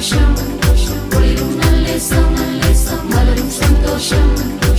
సంతోషం. సంతోషం మలరు సంతోషం.